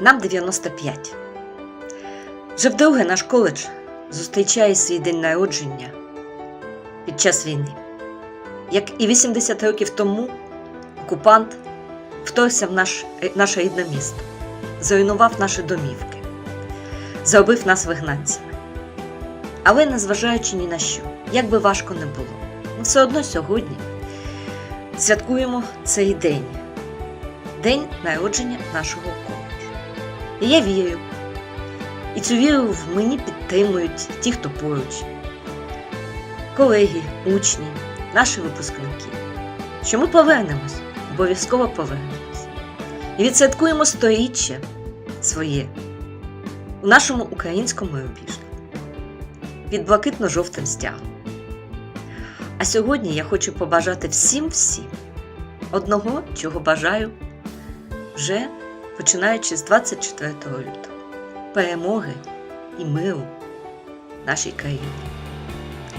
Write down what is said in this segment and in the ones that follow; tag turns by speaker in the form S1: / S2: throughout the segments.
S1: Нам 95. Вже вдруге наш коледж зустрічає свій день народження під час війни. Як і 80 років тому, окупант вторгся в наш, наше рідне місто, зруйнував наші домівки, зробив нас вигнанцями. Але незважаючи ні на що, як би важко не було, ми все одно сьогодні святкуємо цей день день народження нашого коледжу. І я вірю. І цю віру в мені підтримують ті, хто поруч, колеги, учні, наші випускники. Що ми повернемось, обов'язково повернемось. І відсвяткуємо сторіччя своє у нашому українському рубіжі під блакитно-жовтим стягом. А сьогодні я хочу побажати всім всім одного, чого бажаю вже починаючи з 24 лютого перемоги і миру нашій країні.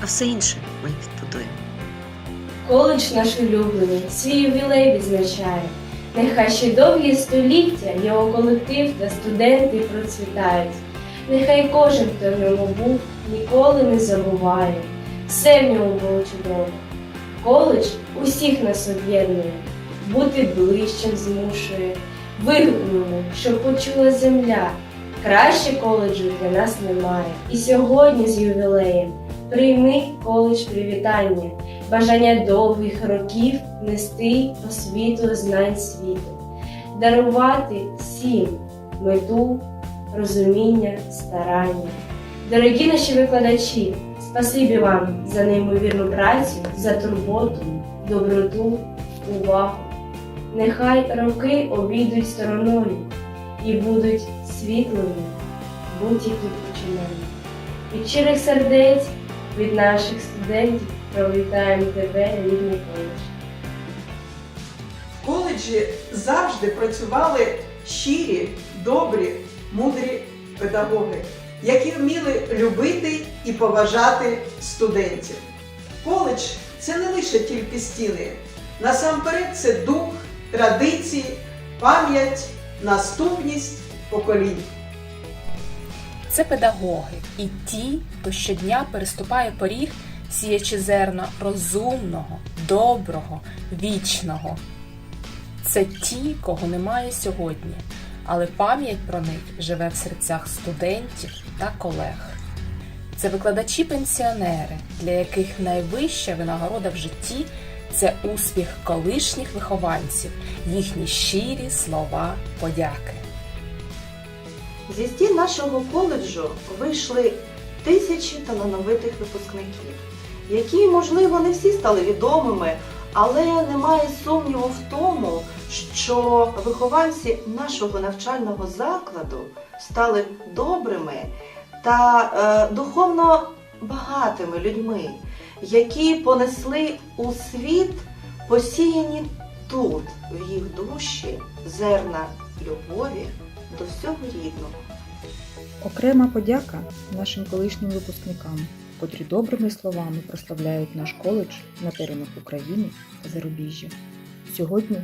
S1: А все інше ми відбудуємо.
S2: Коледж наш улюблений, свій ювілей відзначає. Нехай ще довгі століття його колектив та студенти процвітають. Нехай кожен, хто в ньому був, ніколи не забуває. Все в ньому було чудово. Коледж усіх нас об'єднує, бути ближчим змушує. Вигукнемо, щоб почула земля. Краще коледжу для нас немає. І сьогодні з ювілеєм прийми коледж привітання, бажання довгих років нести освіту знань світу, дарувати всім мету, розуміння, старання. Дорогі наші викладачі, спасибі вам за неймовірну працю, за турботу, доброту, увагу. Нехай роки обійдуть стороною і будуть світлими будь-які починання. Від щирих сердець, від наших студентів привітаємо тебе, рідний коледж.
S3: В коледжі завжди працювали щирі, добрі, мудрі педагоги, які вміли любити і поважати студентів. Коледж це не лише тільки стіни. Насамперед це дух, традиції, пам'ять, наступність поколінь.
S4: Це педагоги і ті, хто щодня переступає поріг, сіячи зерна розумного, доброго, вічного. Це ті, кого немає сьогодні, але пам'ять про них живе в серцях студентів та колег. Це викладачі-пенсіонери, для яких найвища винагорода в житті це успіх колишніх вихованців, їхні щирі слова подяки.
S5: Зі стін нашого коледжу вийшли тисячі талановитих випускників, які, можливо, не всі стали відомими, але немає сумніву в тому, що вихованці нашого навчального закладу стали добрими та е, духовно багатими людьми, які понесли у світ посіяні тут, в їх душі, зерна любові до всього рідного.
S6: Окрема подяка нашим колишнім випускникам, котрі добрими словами прославляють наш коледж на теренах України та зарубіжжя. Сьогодні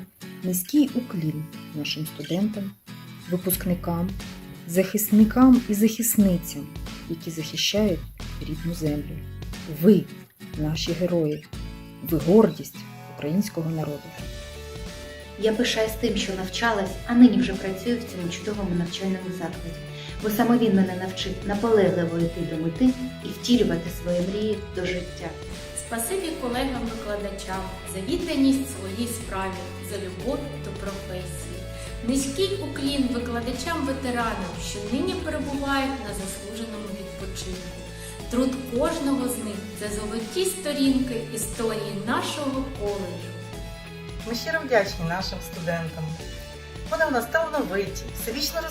S6: низький уклін нашим студентам, випускникам, захисникам і захисницям, які захищають рідну землю. Ви, наші герої, ви гордість українського народу.
S7: Я пишаюсь тим, що навчалась, а нині вже працюю в цьому чудовому навчальному закладі, бо саме він мене навчив наполегливо йти до мети і втілювати свої мрії до життя.
S8: Спасибі колегам-викладачам за відданість своїй справі, за любов до професії. Низький уклін викладачам-ветеранам, що нині перебувають на заслуженому відпочинку. Труд кожного з них це золоті сторінки історії нашого коледжу.
S9: Ми щиро вдячні нашим студентам. Вони в нас талановиті, всебічно